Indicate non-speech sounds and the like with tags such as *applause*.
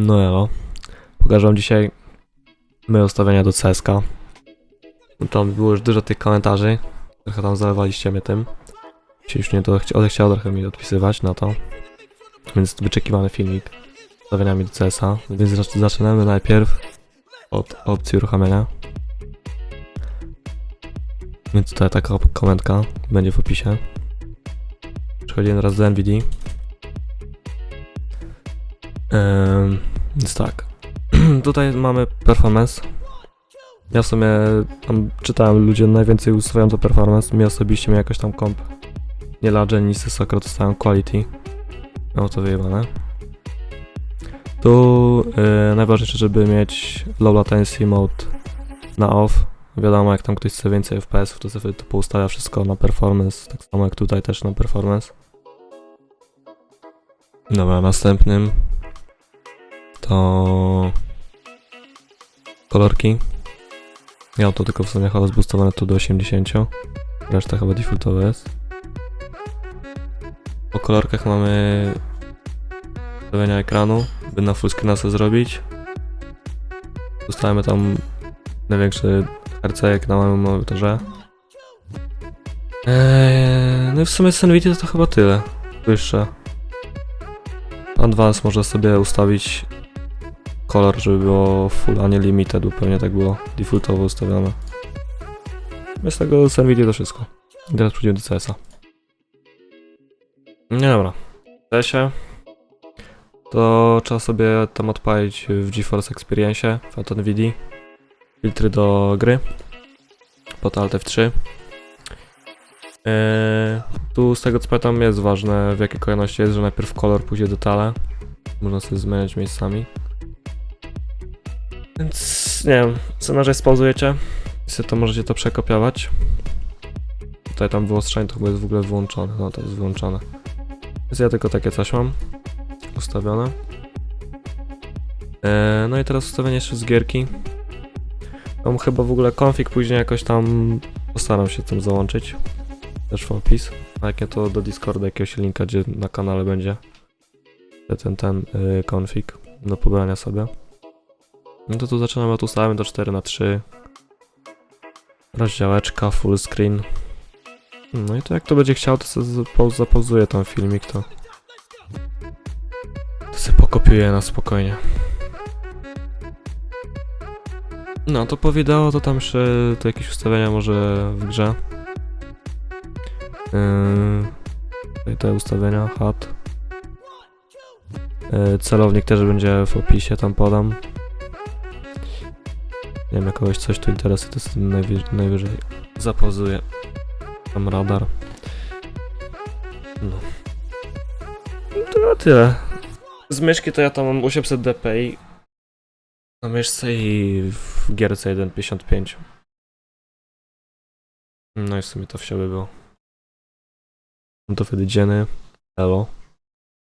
No elo. Pokażę wam dzisiaj moje ustawienia do CSK. No Tam było już dużo tych komentarzy. Trochę tam zalewaliście mnie tym. Się już nie to chci- odechciało trochę mi odpisywać na to. Więc wyczekiwany filmik z ustawieniami do CSa. Więc zacz- zaczynamy najpierw od opcji uruchamiania. Więc tutaj taka komentka będzie w opisie. Przechodzimy teraz do NVD. Więc tak. *clears throat* Tutaj mamy performance. Ja w sumie tam czytałem, ludzie najwięcej ustawiają to performance. Mi osobiście mi jakoś tam komp nie ladże, nic wysoko dostałem quality. Miało to wyjebane. Tu yy, najważniejsze, żeby mieć low latency mode na off. Wiadomo, jak tam ktoś chce więcej FPS, to sobie to poustawia wszystko na performance, tak samo jak tutaj też na performance. Dobra, następnym to kolorki. Ja to tylko w sumie chyba zboostowane tu do 80. Reszta chyba defaultowa jest. Po kolorkach mamy ustawienia ekranu, by na full screena zrobić. Ustawiamy tam największy RC na małym monitorze. Eee, no i w sumie z NVIDIA to chyba tyle. Wyższe. Advance można sobie ustawić kolor, żeby było full, a nie limited, bo pewnie tak było defaultowo ustawione. Bez tego z NVIDIA to wszystko. I teraz przejdziemy do CS-a. Nie dobra. W to trzeba sobie tam odpalić w GeForce Experience, w NVIDIA. Filtry do gry. Pod Alt F3. Eee, tu z tego co pamiętam jest ważne w jakiej kolejności jest, że najpierw kolor, później detale. Można sobie zmieniać miejscami. Więc nie wiem, co na razie spauzujecie. I to możecie to przekopiować. Tutaj tam wyostrzenie to chyba jest w ogóle wyłączone. No to jest wyłączone. Więc ja tylko takie coś mam ustawione. Eee, no i teraz ustawienie jeszcze z gierki. Mam chyba w ogóle config później jakoś tam postaram się tym załączyć. Też w opis. A jak nie to do Discorda jakiegoś linka, gdzie na kanale będzie ten, ten yy, config do pobrania sobie. No to tu zaczynamy od ustawiamy do 4 na 3 Rozdziałeczka, full screen. No i to jak to będzie chciał, to sobie zapau- zapauzuję ten filmik, to... To sobie pokopiuję na spokojnie. No to po wideo to tam jeszcze to jakieś ustawienia może w grze. Yy, te ustawienia, HUD. Yy, celownik też będzie w opisie, tam podam. Nie wiem, jak kogoś coś tu interesuje, to sobie najwyżej, najwyżej zapauzuję. Tam radar. No. No to na tyle. Z myszki to ja tam mam 800 dpi na myszce i w gierce 1.55. No i w sumie to wsiały było. No to wtedy dzieny. Elo.